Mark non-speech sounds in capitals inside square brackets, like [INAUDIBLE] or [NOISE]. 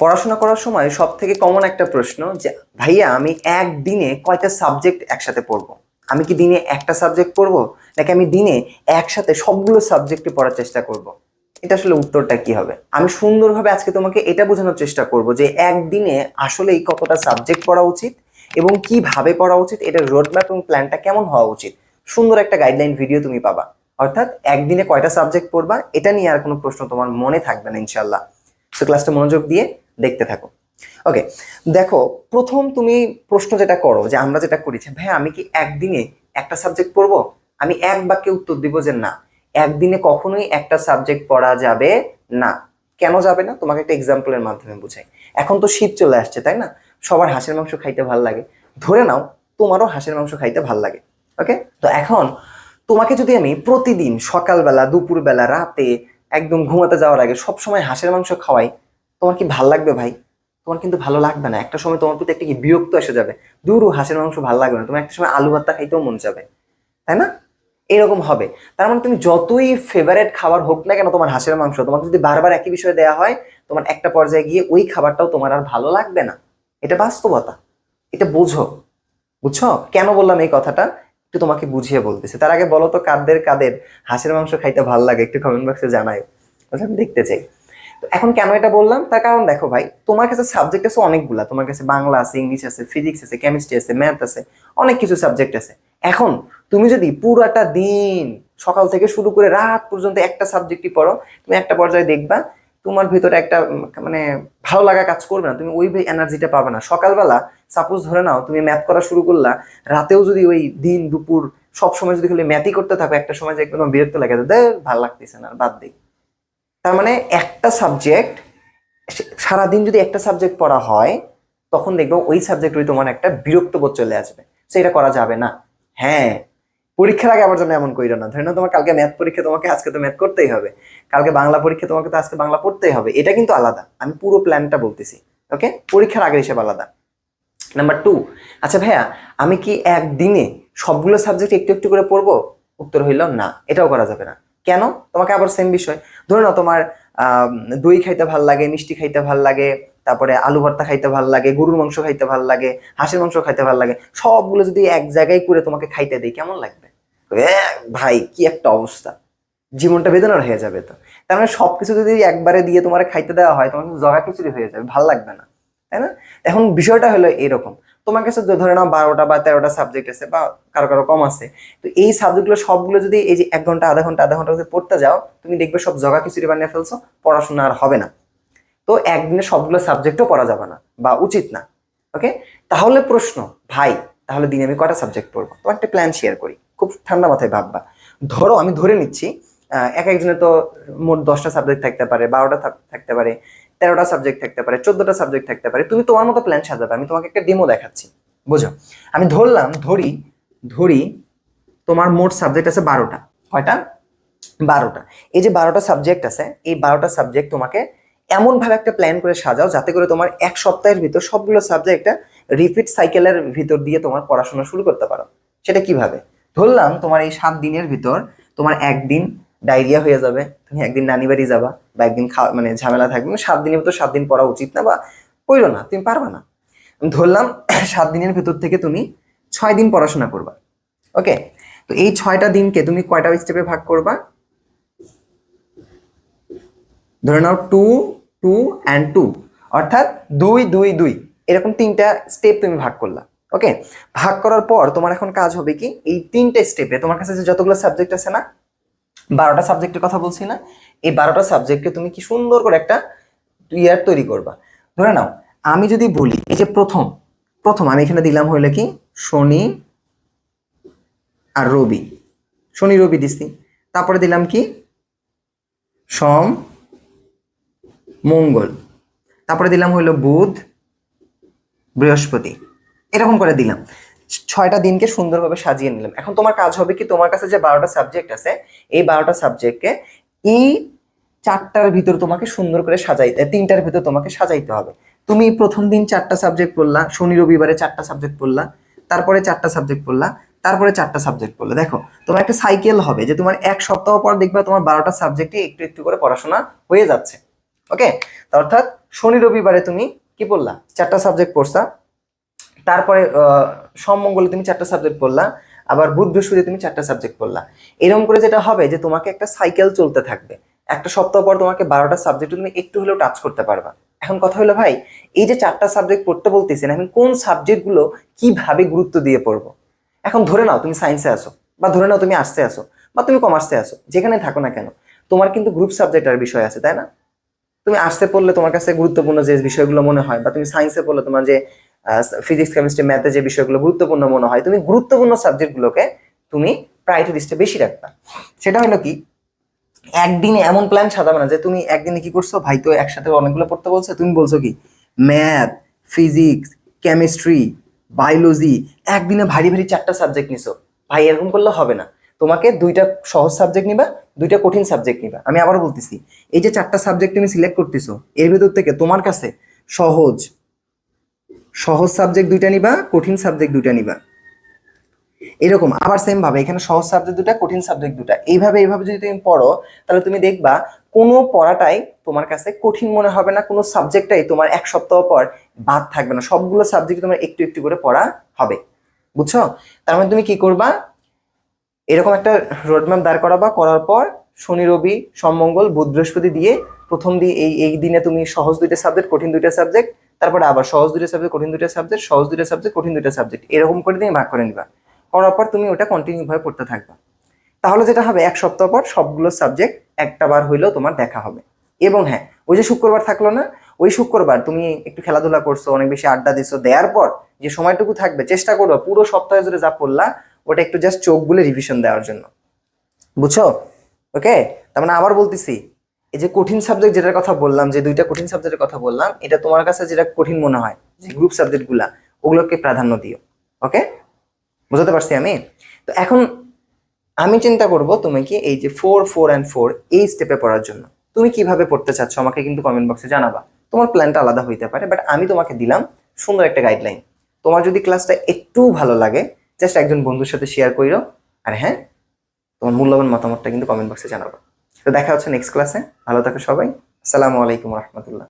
পড়াশোনা করার সময় সব থেকে কমন একটা প্রশ্ন যে, ভাইয়া, আমি একদিনে কয়টা সাবজেক্ট একসাথে পড়ব? আমি কি দিনে একটা সাবজেক্ট পড়ব? নাকি আমি দিনে একসাথে সবগুলো সাবজেক্টে পড়ার চেষ্টা করব। এটা আসলে উত্তরটা কি হবে? আমি সুন্দরভাবে আজকে তোমাকে এটা বোঝানোর চেষ্টা করব যে, একদিনে আসলে এই কতটা সাবজেক্ট পড়া উচিত এবং কীভাবে পড়া উচিত, এটার রোডম্যাপ এবং প্ল্যানটা কেমন হওয়া উচিত? সুন্দর একটা গাইডলাইন ভিডিও তুমি পাবা। অর্থাৎ একদিনে কয়টা সাবজেক্ট পড়বা, এটা নিয়ে আর কোনো প্রশ্ন তোমার মনে থাকবে না ইনশাল্লাহ সো ক্লাসটা মনোযোগ দিয়ে দেখতে থাকো। ওকে দেখো, প্রথম তুমি প্রশ্ন যেটা করো, যে আমরা যেটা করেছি ভাই আমি কি একদিনে একটা সাবজেক্ট পড়ব? আমি এক বাক্যে উত্তর দিব যে না। একদিনে কখনোই একটা সাবজেক্ট পড়া যাবে না। কেন যাবে না? তোমাকে একটা এক্সাম্পলের মাধ্যমে বুঝাই। এখন তো শীত চলে আসছে, তাই না? সবার হাঁসের মাংস খাইতে ভালো লাগে। ধরে নাও, তোমারও হাঁসের মাংস খাইতে ভালো লাগে। ওকে তো এখন তোমাকে যদি আমি প্রতিদিন সকালবেলা, দুপুরবেলা, রাতে একদম ঘুমাতে যাওয়ার আগে সব সময় হাঁসের মাংস খাওয়াই তোমার কি ভালো লাগবে ভাই? তোমার কিন্তু ভালো লাগবে না। একটা সময় তোমার প্রতি একটা কি বিরক্ত এসে যাবে। দূর হাঁসের মাংস ভালো লাগবে না। তোমার একটা সময় আলু ভাতটা খাইতেও মন যাবে তাই না? এরকম হবে। তার মানে তুমি যতই ফেভারেট খাবার হোক না কেন তোমার হাঁসের মাংস তোমাকে যদি বারবার একই বিষয়ে দেওয়া হয় তোমার একটা পর্যায়ে গিয়ে ওই খাবারটাও তোমার আর ভালো লাগবে না। এটা বাস্তবতা। এটা বোঝো। বুঝছ? কেন বললাম এই কথাটা? একটু তোমাকে বুঝিয়ে বলতেছে। তার আগে বলো তো কাদের কাদের হাঁসের মাংস খাইতে ভালো লাগে? একটু কমেন্ট বক্সে আচ্ছা, আমি দেখতে চাই। এখন কেন এটা বললাম? তার কারণ দেখো ভাই, তোমার কাছে সাবজেক্ট আছে অনেকগুলা। তোমার কাছে বাংলা আছে, ইংলিশ আছে ফিজিক্স আছে কেমিস্ট্রি আছে ম্যাথ আছে, অনেক কিছু সাবজেক্ট আছে। এখন তুমি যদি পুরাটা দিন সকাল থেকে শুরু করে রাত পর্যন্ত একটা সাবজেক্টই পড়ো, তুমি একটা পর্যায়ে দেখবা, তোমার ভিতরে একটা মানে ভালো লাগা কাজ করবে না। তুমি ওই এনার্জিটা পাবে না। সকালবেলা সাপোজ ধরে নাও, তুমি ম্যাথ করা শুরু করলা, রাতেও যদি ওই দিন দুপুর সব সময় যদি খালি ম্যাথই করতে থাকো, একটা সময় যে একদম বিরক্ত লাগে দে ভালো লাগতেছে না বাদ দিই তার মানে একটা সাবজেক্ট সারাদিন যদি একটা সাবজেক্ট পড়া হয়, তখন দেখব ওই সাবজেক্ট ওই তোমার একটা বিরক্ত বোধ চলে আসবে। সেটা করা যাবে না। হ্যাঁ পরীক্ষার আগে আবার যেন এমন করিল না। ধরে নাও তোমার কালকে ম্যাথ পরীক্ষা, তোমাকে আজকে তো ম্যাথ করতেই হবে। কালকে বাংলা পরীক্ষা, তোমাকে তো আজকে বাংলা পড়তেই হবে। এটা কিন্তু আলাদা। আমি পুরো প্ল্যানটা বলতেছি। ওকে পরীক্ষার আগের হিসেবে আলাদা। নাম্বার টু আচ্ছা ভাইয়া, আমি কি একদিনে সবগুলো সাবজেক্ট একটু একটু করে পড়ব? উত্তর হইল না। এটাও করা যাবে না। কেন? তোমাকে আবার সেম বিষয়। ধরে নাও তোমার দই খাইতে ভালো লাগে, মিষ্টি খাইতে ভালো লাগে, তারপরে আলু ভর্তা খাইতে ভালো লাগে, গরুর মাংস খাইতে ভালো লাগে, হাঁসের মাংস খাইতে ভালো লাগে, সবগুলো যদি এক জায়গায় করে তোমাকে খাইতে দেই, কেমন লাগবে? ভাই, কি একটা অবস্থা। জীবনটা বেদনার হয়ে যাবে তো। তার মানে সবকিছু যদি একবারে দিয়ে তোমার খাইতে দেওয়া হয়, তোমার কিন্তু জগা খিচুড়ি হয়ে যাবে, ভালো লাগবে না। তাই না? এখন বিষয়টা হলো এরকম। তোমার কাছে ধরে নাও বারোটা বা তেরোটা সাবজেক্ট আছে বা কারও কারও কম আছে, তো এই সাবজেক্টগুলো সবগুলো যদি এই যে এক ঘণ্টা, আধা ঘণ্টা আধা ঘণ্টা পড়তে যাও, তুমি দেখবে সব জগা খিচুড়ি বানিয়ে ফেলছো, পড়াশোনা আর হবে না। তো একদিনে সবগুলো সাবজেক্টও পড়া যাবে না বা উচিত না। ওকে তাহলে প্রশ্ন, ভাই, তাহলে দিনে আমি কটা সাবজেক্ট পড়ব? তো একটা প্ল্যান শেয়ার করি। খুব ঠান্ডা মাথায় ভাববা। ধরো আমি ধরে নিচ্ছি এক একজনের তো মোট দশটা সাবজেক্ট থাকতে পারে, বারোটা থাকতে পারে। তেরোটা সাবজেক্ট থাকতে পারে, চোদ্দটা সাবজেক্ট থাকতে পারে, তুমি তোমার মতো প্ল্যান সাজাবে। আমি তোমাকে একটা ডেমো দেখাচ্ছি, বুঝো? আমি ধরলাম, ধরি ধরি তোমার মোট সাবজেক্ট আছে বারোটা। কয়টা? বারোটা। এই যে বারোটা সাবজেক্ট আছে, এই বারোটা সাবজেক্ট তোমাকে এমনভাবে একটা প্ল্যান করে সাজাও যাতে করে তোমার এক সপ্তাহের ভিতর সবগুলো সাবজেক্টটা রিপিট সাইকেলের ভিতর দিয়ে তোমার পড়াশোনা শুরু করতে পারো। সেটা কীভাবে? ধরলাম তোমার এই সাত দিনের ভিতর তোমার একদিন ডায়রিয়া হয়ে যাবে, তুমি একদিন নানি বাড়ি যাবা বা একদিন খাওয়া মানে ঝামেলা থাকবে মানে সাত দিনের ভিতর সাত দিন পড়া উচিত না বা কইরো না, তুমি পারবা না। ধরলাম [CLEARS THROAT] সাত দিনের ভেতর থেকে তুমি ছয় দিন পড়াশোনা করবা ওকে তো এই ছয়টা দিনকে তুমি কয়টা স্টেপে ভাগ করবা? ধরে নাও টু টু অ্যান্ড টু অর্থাৎ দুই দুই দুই, এরকম তিনটা স্টেপ তুমি ভাগ করলা ওকে ভাগ করার পর তোমার এখন কাজ হবে কি? এই তিনটে স্টেপে তোমার কাছে যে যতগুলো সাবজেক্ট আছে না বারোটা সাবজেক্টের কথা বলছি না। এই বারোটা সাবজেক্টকে তুমি কি সুন্দর করে একটা ইয়ার তৈরি করবা। ধরে নাও, আমি যদি বলি, এই যে প্রথম প্রথম আমি এখানে দিলাম হইলে কি? শনি আর রবি। শনি, রবি দিছি। তারপরে দিলাম কি? সোম, মঙ্গল। তারপরে দিলাম হইল বুধ, বৃহস্পতি। এরকম করে দিলাম। ছয়টা দিনকে সুন্দরভাবে সাজিয়ে নিলাম। এখন তোমার কাজ হবে কি, তোমার কাছে যে বারোটা সাবজেক্ট আছে, এই বারোটা সাবজেক্টকে এই চারটার ভিতর তোমাকে সুন্দর করে সাজাইতে তিনটার ভিতর তোমাকে সাজাইতে হবে। তুমি প্রথম দিন চারটা সাবজেক্ট পড়লা, শনি রবিবারে চারটা সাবজেক্ট পড়লা, তারপরে চারটা সাবজেক্ট পড়লা, তারপরে চারটা সাবজেক্ট পড়লে। দেখো, তোমার একটা সাইকেল হবে যে তোমার এক সপ্তাহ পর দেখবে তোমার বারোটা সাবজেক্টে একটু একটু করে পড়াশোনা হয়ে যাচ্ছে। ওকে অর্থাৎ শনি রবিবারে তুমি কি পড়লা? চারটা সাবজেক্ট পড়ছা তারপরে আহ, সোম মঙ্গলে তুমি চারটা সাবজেক্ট পড়লা আবার বৃহস্পতি তুমি চারটা সাবজেক্ট পড়লা। এরকম করে যেটা হবে যে তোমাকে একটা সাইকেল চলতে থাকবে। একটা সপ্তাহ পর তোমাকে বারোটা সাবজেক্ট তুমি একটু হলেও টাচ করতে পারবা। এখন কথা হলো ভাই এই যে চারটা সাবজেক্ট পড়তে বলতেছেন আমি কোন সাবজেক্টগুলো কীভাবে গুরুত্ব দিয়ে পড়ব? এখন ধরে নাও তুমি সায়েন্সে আসো বা ধরে নাও তুমি আর্টসে আসো বা তুমি কমার্সে আসো যেখানে থাকো না কেন তোমার কিন্তু গ্রুপ সাবজেক্টের বিষয় আছে তাই না? তুমি আর্টসে পড়লে তোমার কাছে গুরুত্বপূর্ণ যে বিষয়গুলো মনে হয় বা তুমি সায়েন্সে পড়লে তোমার যে ফিজিক্স কেমিস্ট্রি ম্যাথে যে বিষয়গুলো গুরুত্বপূর্ণ মনে হয়, তুমি গুরুত্বপূর্ণ সাবজেক্টগুলোকে তুমি প্রায়োরিটি লিস্টে বেশি রাখবা। সেটা হলো কি, একদিনে এমন প্ল্যান সাজাবে না যে তুমি একদিনে কি করছ, ভাই, তো একসাথে অনেকগুলো পড়তে বলছো। তুমি বলছো কি ম্যাথ ফিজিক্স কেমিস্ট্রি বায়োলজি একদিনে ভারী ভারী চারটা সাবজেক্ট নিছো। ভাই, এরকম করলে হবে না। তোমাকে দুইটা সহজ সাবজেক্ট নিবা, দুইটা কঠিন সাবজেক্ট নিবা। আমি আবার বলতেছি, এই যে চারটা সাবজেক্ট তুমি সিলেক্ট করতেছো, এর ভিতর থেকে তোমার কাছে সহজ সহজ সাবজেক্ট দুইটা নিবা, কঠিন সাবজেক্ট দুইটা নিবা। এরকম আবার সেম ভাবে, এখানে সহজ সাবজেক্ট দুটা কঠিন সাবজেক্ট দুটা এইভাবে এইভাবে যদি তুমি পড়ো, তাহলে তুমি দেখবা কোনো পড়াটাই তোমার কাছে কঠিন মনে হবে না, কোনো সাবজেক্টটাই তোমার এক সপ্তাহ পর বাদ থাকবে না। সবগুলো সাবজেক্ট তোমার একটু একটু করে পড়া হবে। বুঝছ? তার মানে তুমি কি করবা? এরকম একটা রোডম্যাপ দাঁড় করাবা। করার পর শনি, রবি, সোম, মঙ্গল, বুধ, বৃহস্পতি দিয়ে প্রথম দিয়ে এই এই দিনে তুমি সহজ দুইটা সাবজেক্ট কঠিন দুইটা সাবজেক্ট তারপরে আবার সহজ দুইটা সাবজেক্ট কঠিন দুইটা সাবজেক্ট সহজ দুইটা সাবজেক্ট কঠিন দুইটা সাবজেক্ট এরকম করে তুমি ভাগ করে নিবা। করার পর তুমি ওটা কন্টিনিউ ভাবে পড়তে থাকবা। তাহলে যেটা হবে, এক সপ্তাহ পর সবগুলো সাবজেক্ট একটা বার হইলেও তোমার দেখা হবে। এবং হ্যাঁ ওই যে শুক্রবার থাকল না, ওই শুক্রবার তুমি একটু খেলাধুলা করছ, অনেক বেশি আড্ডা দিছো, দেওয়ার পর যে সময়টুকু থাকবে, চেষ্টা করব পুরো সপ্তাহে জুড়ে যা পড়লা, ওটা একটু জাস্ট চোখ গুলে রিভিশন দেওয়ার জন্য। বুঝছ? ওকে তার মানে আবার বলতেছি এই যে কঠিন সাবজেক্ট যেটার কথা বললাম, যে দুইটা কঠিন সাবজেক্টের কথা বললাম, এটা তোমার কাছে যেটা কঠিন মনে হয়, যে গ্রুপ সাবজেক্টগুলা, ওগুলোকে প্রাধান্য দিও ওকে বুঝতে পারছি আমি? তো এখন আমি চিন্তা করব তুমি কি এই যে ফোর ফোর অ্যান্ড ফোর এই স্টেপে পড়ার জন্য, তুমি কীভাবে পড়তে চাচ্ছ আমাকে কিন্তু কমেন্ট বক্সে জানাবা। তোমার প্ল্যানটা আলাদা হইতে পারে বাট আমি তোমাকে দিলাম সুন্দর একটা গাইডলাইন তোমার যদি ক্লাসটা একটু ভালো লাগে জাস্ট একজন বন্ধুর সাথে শেয়ার করিও আর হ্যাঁ তোমার মূল্যবান মতামতটা কিন্তু কমেন্ট বক্সে জানাব। তো দেখা হচ্ছে নেক্সট ক্লাসে ভালো থাকো সবাই। আসসালামু আলাইকুম রহমতুল্লাহ।